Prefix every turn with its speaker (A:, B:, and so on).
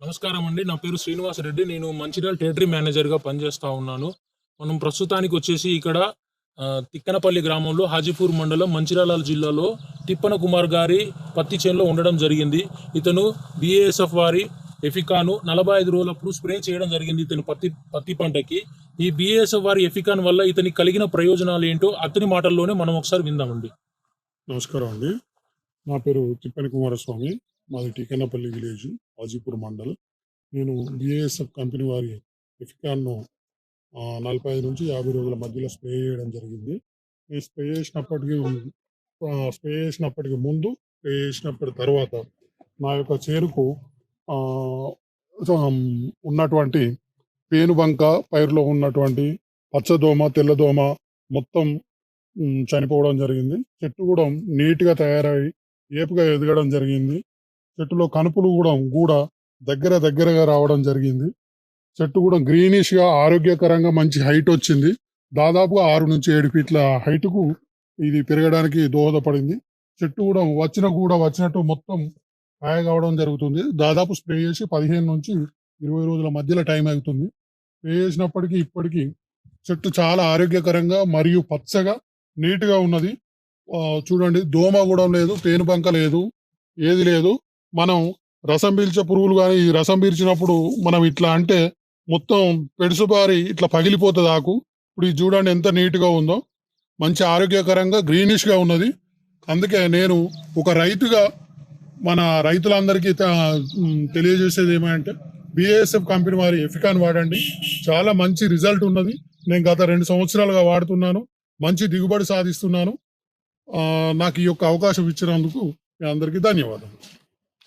A: నమస్కారం అండి. నా పేరు శ్రీనివాస్ రెడ్డి. నేను మంచిర్యాల టెరిటరీ మేనేజర్గా పనిచేస్తూ ఉన్నాను. మనం ప్రస్తుతానికి వచ్చేసి ఇక్కడ తిక్కనపల్లి గ్రామంలో హాజీపూర్ మండలం మంచిర్యాల జిల్లాలో తిప్పన కుమార్ గారి పత్తి చేనులో ఉండడం జరిగింది. ఇతను బిఏఎస్ఎఫ్ వారి ఎఫికాను నలభై ఐదు రోజులప్పుడు స్ప్రే చేయడం జరిగింది ఇతను పత్తి పత్తి పంటకి. ఈ బీఏఎస్ఎఫ్ వారి ఎఫికాన్ వల్ల ఇతనికి కలిగిన ప్రయోజనాలు ఏంటో అతని మాటల్లోనే మనం ఒకసారి విందామండి
B: నమస్కారం అండి. నా పేరు తిప్పని కుమారస్వామి. మాది టీకన్నపల్లి విలేజ్. హాజీపూర్ మండల్. నేను బిఏఎస్ఎఫ్ కంపెనీ వారి ఎఫికాన్ను నలభై ఐదు నుంచి యాభై రోజుల మధ్యలో స్ప్రే చేయడం జరిగింది. ఈ స్ప్రే చేసినప్పటికీ స్ప్రే చేసినప్పటికి ముందు స్ప్రే చేసినప్పటి తర్వాత నా యొక్క చేరుకు ఉన్నటువంటి పేనుబంక పైరులో ఉన్నటువంటి పచ్చదోమ తెల్లదోమ మొత్తం చనిపోవడం జరిగింది. చెట్టు కూడా నీట్గా తయారై ఏపుగా ఎదగడం జరిగింది. చెట్టులో కనుపులు కూడా కూడా దగ్గర దగ్గరగా రావడం జరిగింది. చెట్టు కూడా గ్రీనిష్గా ఆరోగ్యకరంగా మంచి హైట్ వచ్చింది. దాదాపుగా ఆరు నుంచి ఏడు ఫీట్ల హైట్కు ఇది పెరగడానికి దోహదపడింది. చెట్టు కూడా వచ్చిన కూడా వచ్చినట్టు మొత్తం కాయ కావడం జరుగుతుంది. దాదాపు స్ప్రే చేసి పదిహేను నుంచి ఇరవై రోజుల మధ్యలో టైం అవుతుంది. స్ప్రే చేసినప్పటికీ ఇప్పటికీ చెట్టు చాలా ఆరోగ్యకరంగా మరియు పచ్చగా నీట్గా ఉన్నది. చూడండి దోమ కూడా లేదు పేనుబంక లేదు ఏది లేదు. మనం రసం పీల్చే పురుగులు కానీ ఈ రసం పీల్చినప్పుడు మనం ఇట్లా అంటే మొత్తం పెడుసుబారి ఇట్లా పగిలిపోతుంది ఆకు. ఇప్పుడు ఇది చూడండి ఎంత నీట్గా ఉందో. మంచి ఆరోగ్యకరంగా గ్రీనిష్గా ఉన్నది. అందుకే నేను ఒక రైతుగా మన రైతులందరికీ తెలియజేసేది ఏమంటే బిఏఎస్ఎఫ్ కంపెనీ వారి ఎఫికాన్ వాడండి. చాలా మంచి రిజల్ట్ ఉన్నది. నేను గత రెండు సంవత్సరాలుగా వాడుతున్నాను. మంచి దిగుబడి సాధిస్తున్నాను. నాకు ఈ యొక్క అవకాశం ఇచ్చినందుకు మీ అందరికీ ధన్యవాదాలు